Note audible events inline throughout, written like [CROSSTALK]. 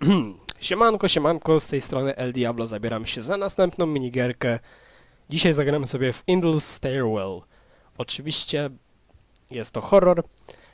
[CLEARS THROAT] Siemanko, siemanko, z tej strony El Diablo zabieram się za następną minigierkę. Dzisiaj zagramy sobie w Indle's Stairwell. Oczywiście jest to horror,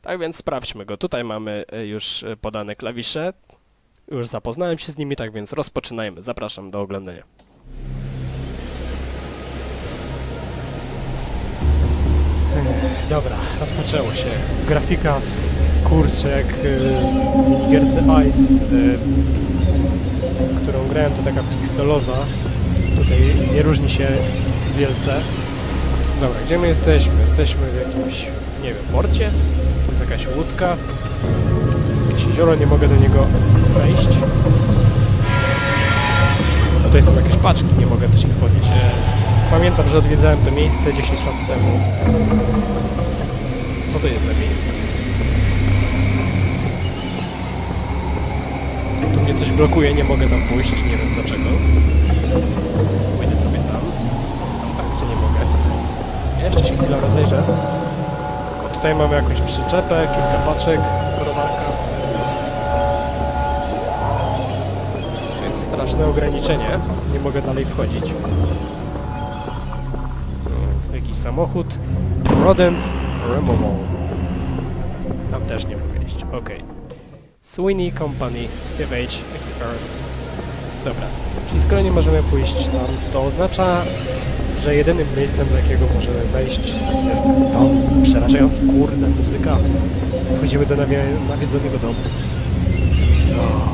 tak więc sprawdźmy go. Tutaj mamy e, już e, podane klawisze. Już zapoznałem się z nimi, tak więc rozpoczynajmy. Zapraszam do oglądania. Dobra, rozpoczęło się. Grafika z kurczę jak y, w minigierce Ice, y, którą grałem, to taka pikseloza. Tutaj nie różni się wielce. Dobra, gdzie my jesteśmy? Jesteśmy w jakimś, nie wiem, porcie? To jest jakaś łódka. To jest jakieś jezioro, nie mogę do niego wejść. Tutaj są jakieś paczki, nie mogę też ich podnieść. Pamiętam, że odwiedzałem to miejsce 10 lat temu. Co to jest za miejsce? Tu mnie coś blokuje, nie mogę tam pójść, nie wiem dlaczego. Pójdę sobie tam. Tam tak, że nie mogę. Ja jeszcze się chwilę rozejrzę. Bo tutaj mamy jakąś przyczepę, kilka paczek, browarka. To jest straszne ograniczenie. Nie mogę dalej wchodzić. No, Jakiś samochód. Rodent Removal. Tam też nie mogę iść. Okej. Sweeney Company Savage Experts. Dobra, czyli skoro nie możemy pójść tam, to oznacza, że jedynym miejscem, do jakiego możemy wejść jest dom. Przerażający, kurde, muzyka. Wchodzimy do nawie- nawiedzonego domu. O,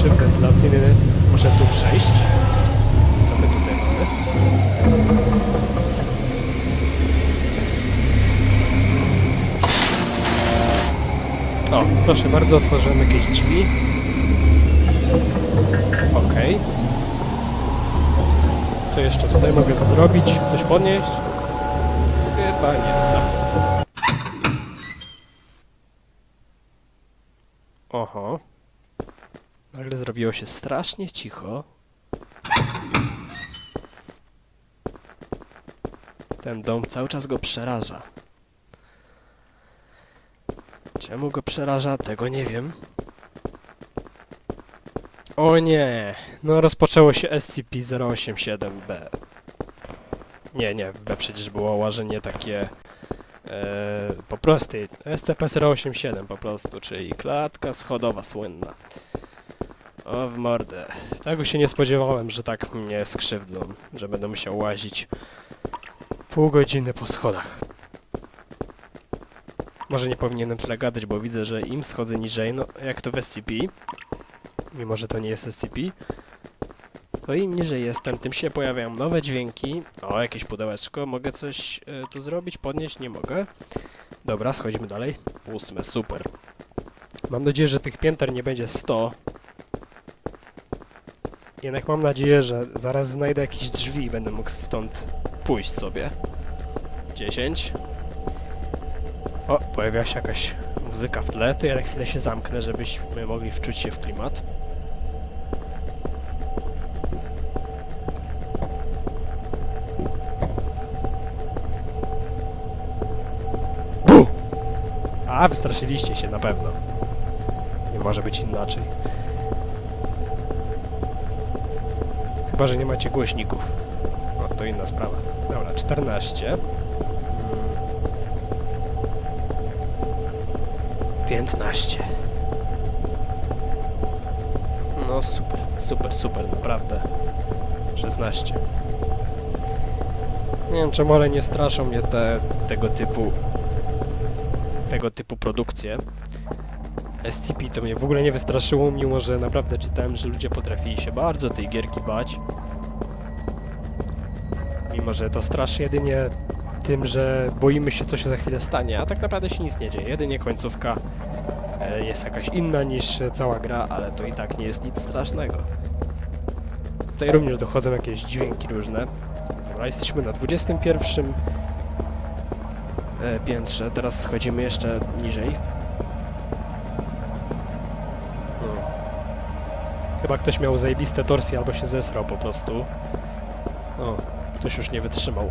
szyb wentylacyjny. Muszę tu przejść. Co my tutaj mamy? O, proszę bardzo, otworzyłem jakieś drzwi. Okej. Co jeszcze tutaj mogę zrobić? Coś podnieść? Chyba nie. Dobra. Oho. Nagle zrobiło się strasznie cicho. Ten dom cały czas go przeraża. Czemu go przeraża, tego nie wiem. O nie! No rozpoczęło się SCP-087-B. Nie, nie, B przecież było łażenie takie e, po prostej. SCP-087 po prostu, czyli klatka schodowa słynna. O w mordę. Tego się nie spodziewałem, że tak mnie skrzywdzą, że będę musiał łazić pół godziny po schodach. Może nie powinienem tyle gadać, bo widzę, że im schodzę niżej, no jak to w SCP, mimo że to nie jest SCP, to im niżej jestem, tym się pojawiają nowe dźwięki. O, jakieś pudełeczko, mogę coś e, tu zrobić, podnieść? Nie mogę. Dobra, schodzimy dalej. Ósme, super. Mam nadzieję, że tych pięter nie będzie 100. Jednak mam nadzieję, że zaraz znajdę jakieś drzwi i będę mógł stąd pójść sobie. 10. O, pojawia się jakaś muzyka w tle, to ja na chwilę się zamknę, żebyśmy mogli wczuć się w klimat. Bu! A, wystraszyliście się na pewno. Nie może być inaczej. Chyba, że nie macie głośników. No, to inna sprawa. Dobra, 14. Mm. 15. No super, super, super, naprawdę. 16. Nie wiem czemu, ale nie straszą mnie te tego typu tego typu produkcje. SCP to mnie w ogóle nie wystraszyło, mimo że naprawdę czytałem, że ludzie potrafili się bardzo tej gierki bać. Mimo, że to straszy jedynie tym, że boimy się, co się za chwilę stanie, a tak naprawdę się nic nie dzieje. Jedynie końcówka e, jest jakaś inna niż cała gra, ale to i tak nie jest nic strasznego. Tutaj również dochodzą jakieś dźwięki różne. Dobra, jesteśmy na 21 e, piętrze, teraz schodzimy jeszcze niżej. Chyba ktoś miał zajebiste torsje albo się zesrał po prostu. O, ktoś już nie wytrzymał.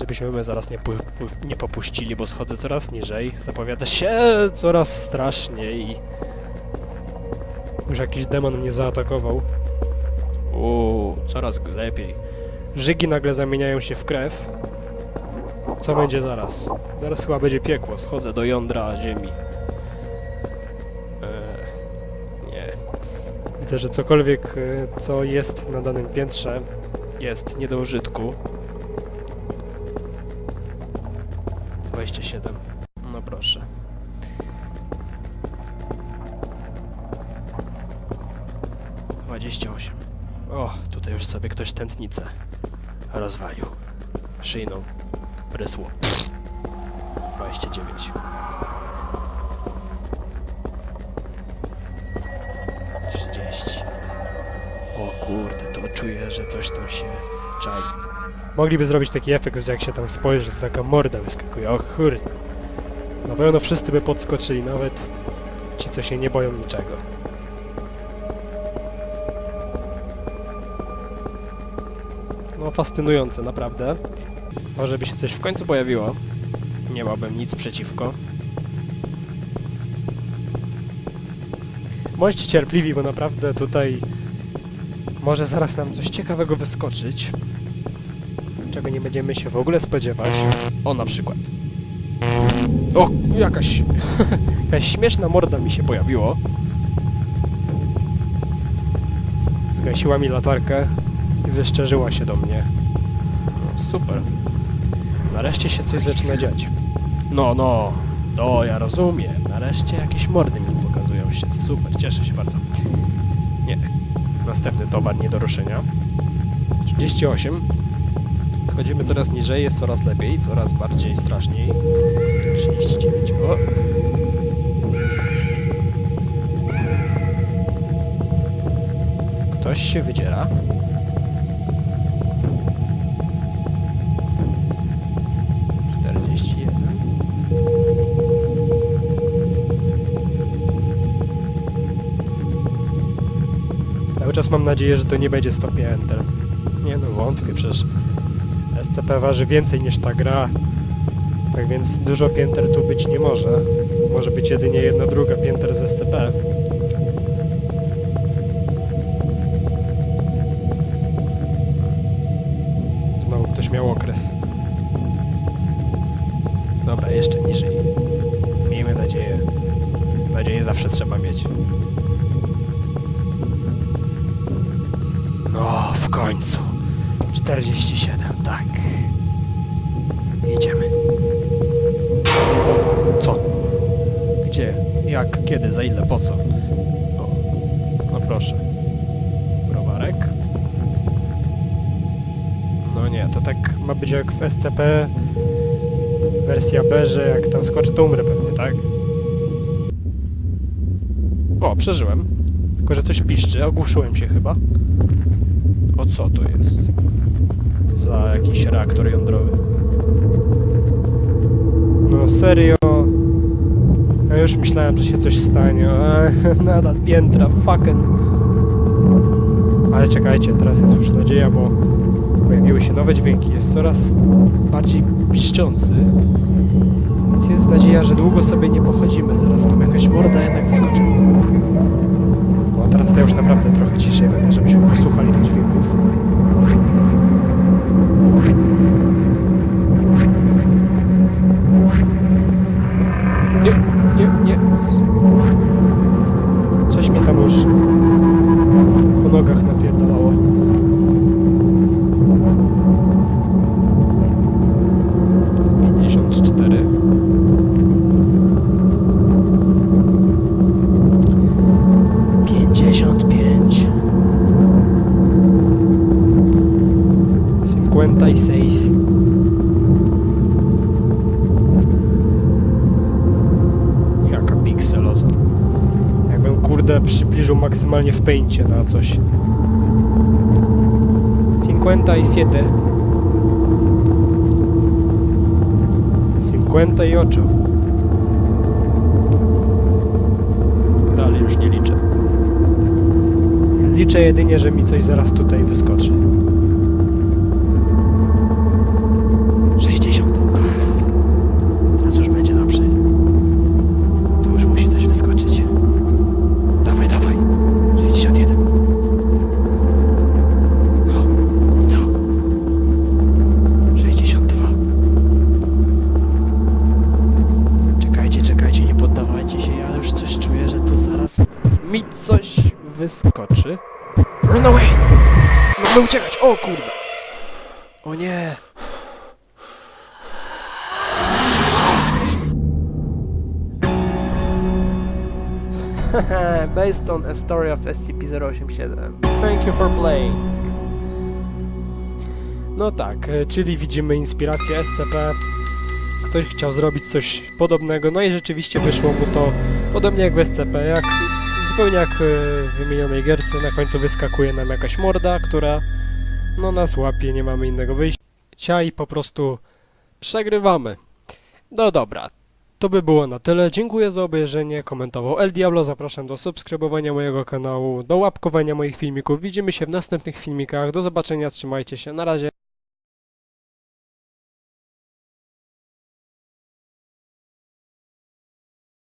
Żebyśmy my zaraz nie, nie popuścili, bo schodzę coraz niżej. Zapowiada się coraz straszniej. Już jakiś demon mnie zaatakował. Uuu, coraz lepiej. Żygi nagle zamieniają się w krew. Co będzie zaraz? Zaraz chyba będzie piekło. Schodzę do jądra ziemi. Widzę, że cokolwiek, e, co jest na danym piętrze, jest nie do użytku. 27. No proszę. Dwadzieścia osiem. O, tutaj już sobie ktoś tętnicę rozwalił. Szyjną. Prysło. 29. O kurde, to czuję, że coś tam się czai. Mogliby zrobić taki efekt, że jak się tam spojrzy, to taka morda wyskakuje. O kurde. Na pewno wszyscy by podskoczyli, nawet ci, co się nie boją niczego. No, fascynujące, naprawdę. Może by się coś w końcu pojawiło. Nie miałbym nic przeciwko. Bądźcie cierpliwi, bo naprawdę tutaj może zaraz nam coś ciekawego wyskoczyć. Czego nie będziemy się w ogóle spodziewać. O, na przykład. O, jakaś... [LAUGHS] jakaś śmieszna morda mi się pojawiło. Zgasiła mi latarkę i wyszczerzyła się do mnie. No, super. Nareszcie się coś zaczyna dziać. No, no, to ja rozumiem. Nareszcie jakieś mordy mi pokazują się. Super, cieszę się bardzo. Nie, następny towar nie do ruszenia. 38. Schodzimy coraz niżej, jest coraz lepiej, coraz bardziej straszniej. 39. O! Ktoś się wydziera. Czas mam nadzieję, że to nie będzie stopie Enter. Nie no, wątpię, przecież SCP waży więcej niż ta gra. Tak więc dużo pięter tu być nie może. Może być jedynie jedna druga pięter z SCP. Znowu ktoś miał okres. Dobra, jeszcze niżej. Miejmy nadzieję. Nadzieję zawsze trzeba mieć. Końcu. 47, tak. Idziemy. O, co? Gdzie? Jak? Kiedy? Za ile? Po co? O, no proszę. Browarek. No nie, to tak ma być jak w STP wersja B, że jak tam skoczy to umrę pewnie, tak? O, przeżyłem. Tylko, że coś piszczy, ogłuszyłem się chyba. Co to jest? Za jakiś reaktor jądrowy. No serio? Ja już myślałem, że się coś stanie. Ech, [LAUGHS] nadal piętra, fucking. Ale czekajcie, teraz jest już nadzieja, bo pojawiły się nowe dźwięki. Jest coraz bardziej piszczący. Więc jest nadzieja, że długo sobie nie pochodzimy. Zaraz tam jakaś morda jednak wyskoczy. Już naprawdę trochę ciszej będę, żebyśmy posłuchali tych dźwięków. Przybliżył maksymalnie w pęcie na coś. 57. 58. Dalej już nie liczę. liczę jedynie, że mi coś zaraz tutaj wyskoczy. Wyskoczy. Run away! Mamy uciekać! O kurde! O nie! [LAUGHS] Based on a story of SCP-087. Thank you for playing. No tak, e, czyli widzimy inspirację SCP. Ktoś chciał zrobić coś podobnego, no i rzeczywiście wyszło mu to podobnie jak w SCP, jak zupełnie jak e, w wymienionej gierce. Na końcu wyskakuje nam jakaś morda, która no nas łapie, nie mamy innego wyjścia i po prostu przegrywamy. No dobra, to by było na tyle. Dziękuję za obejrzenie. Komentował El Diablo. Zapraszam do subskrybowania mojego kanału, do łapkowania moich filmików. Widzimy się w następnych filmikach. Do zobaczenia. Trzymajcie się. Na razie.